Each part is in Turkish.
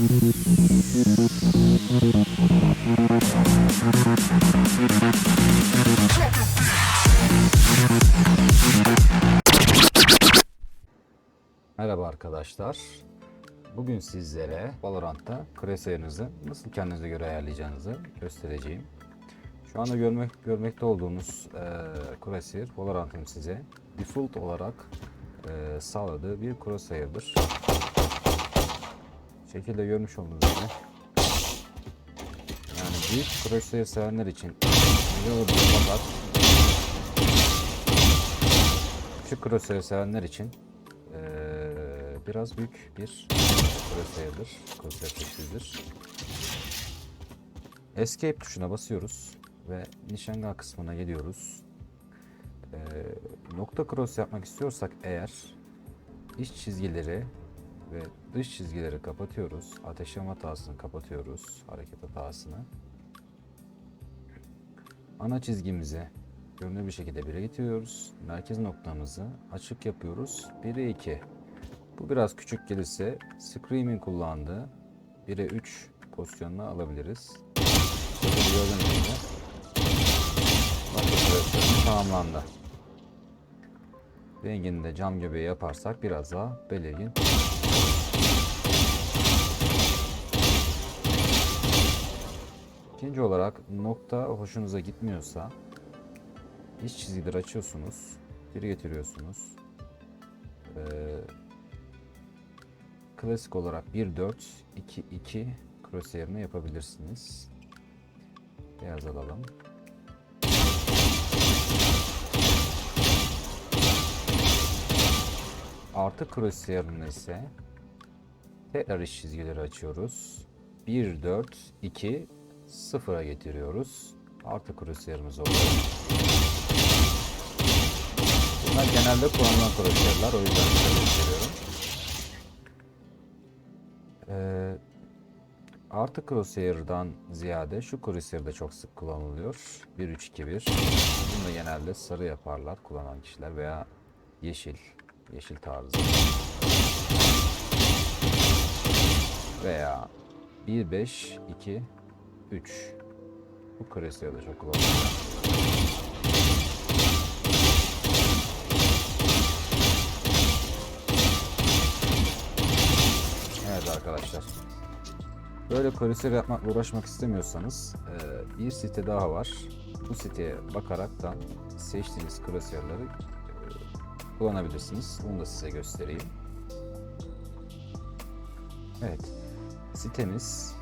Merhaba arkadaşlar. Bugün sizlere Valorant'ta Crosshair'ınızı nasıl kendinize göre ayarlayacağınızı göstereceğim. Şu anda görmek, görmekte olduğunuz e, Crosshair Valorant'ın size default olarak e, sağladığı bir Crosshair'dır. Şekilde görmüş olduğunuz gibi. Yani büyük Crosshair sevenler için güzel olur fakat küçük Crosshair sevenler için eee, biraz büyük bir crosshair'dır. Crosshair seçicidir. Escape tuşuna basıyoruz ve nişangah kısmına geliyoruz. Eee, nokta cross yapmak istiyorsak eğer iç çizgileri ve dış çizgileri kapatıyoruz. Ateşleme hatasını kapatıyoruz. Hareket hatasını. Ana çizgimizi görünür bir şekilde 1'e getiriyoruz. Merkez noktamızı açık yapıyoruz. 1'e 2. Bu biraz küçük gelirse Scream'in kullandığı 1'e 3 pozisyonuna alabiliriz. Nokta tamamlandı. Rengini de cam göbeği yaparsak biraz daha belirgin. İkinci olarak nokta hoşunuza gitmiyorsa iç çizgileri açıyorsunuz. Geri getiriyorsunuz. Ee, klasik olarak 1-4, 2-2 crosshair'ını yapabilirsiniz. Beyaz alalım. Artı crosshair'ını ise tekrar iç çizgileri açıyoruz. 1, 4, 2, 0'a getiriyoruz. Artı crosshair'ımız oluyor. Bunlar genelde kullanılan crosshair'lar. O yüzden size gösteriyorum. Ee, artı crosshair'dan ziyade şu crosshair de çok sık kullanılıyor. 1-3-2-1. Bunu genelde sarı yaparlar kullanan kişiler veya yeşil. Yeşil tarzı. Veya 1-5-2-3. Bu crosshair de çok kullanılıyor. Evet arkadaşlar. Böyle crosshair yapmakla uğraşmak istemiyorsanız bir site daha var. Bu siteye bakaraktan seçtiğiniz crosshair'ları e, kullanabilirsiniz. Onu da size göstereyim. Evet. Sitemiz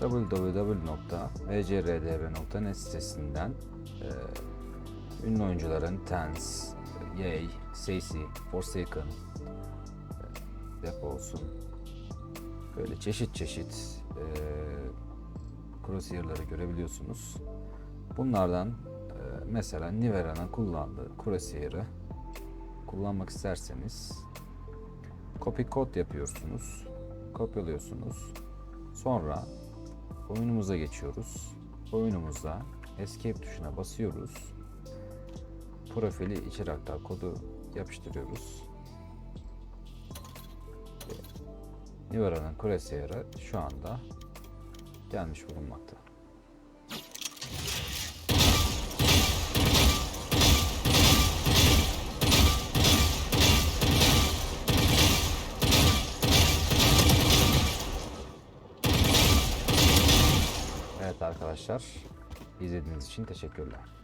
www.vcrdb.net sitesinden e, ünlü oyuncuların Tens, Yay, Stacy, Forsaken, e, Depo olsun. Böyle çeşit çeşit e, crosshair'ları görebiliyorsunuz. Bunlardan e, mesela Nivera'nın kullandığı crosshair'ı kullanmak isterseniz copy code yapıyorsunuz. Kopyalıyorsunuz. Sonra oyunumuza geçiyoruz. Oyunumuza escape tuşuna basıyoruz. Profili içeri aktar kodu yapıştırıyoruz. Nivara'nın crosshair'ı şu anda gelmiş bulunmakta. Evet arkadaşlar, izlediğiniz için teşekkürler.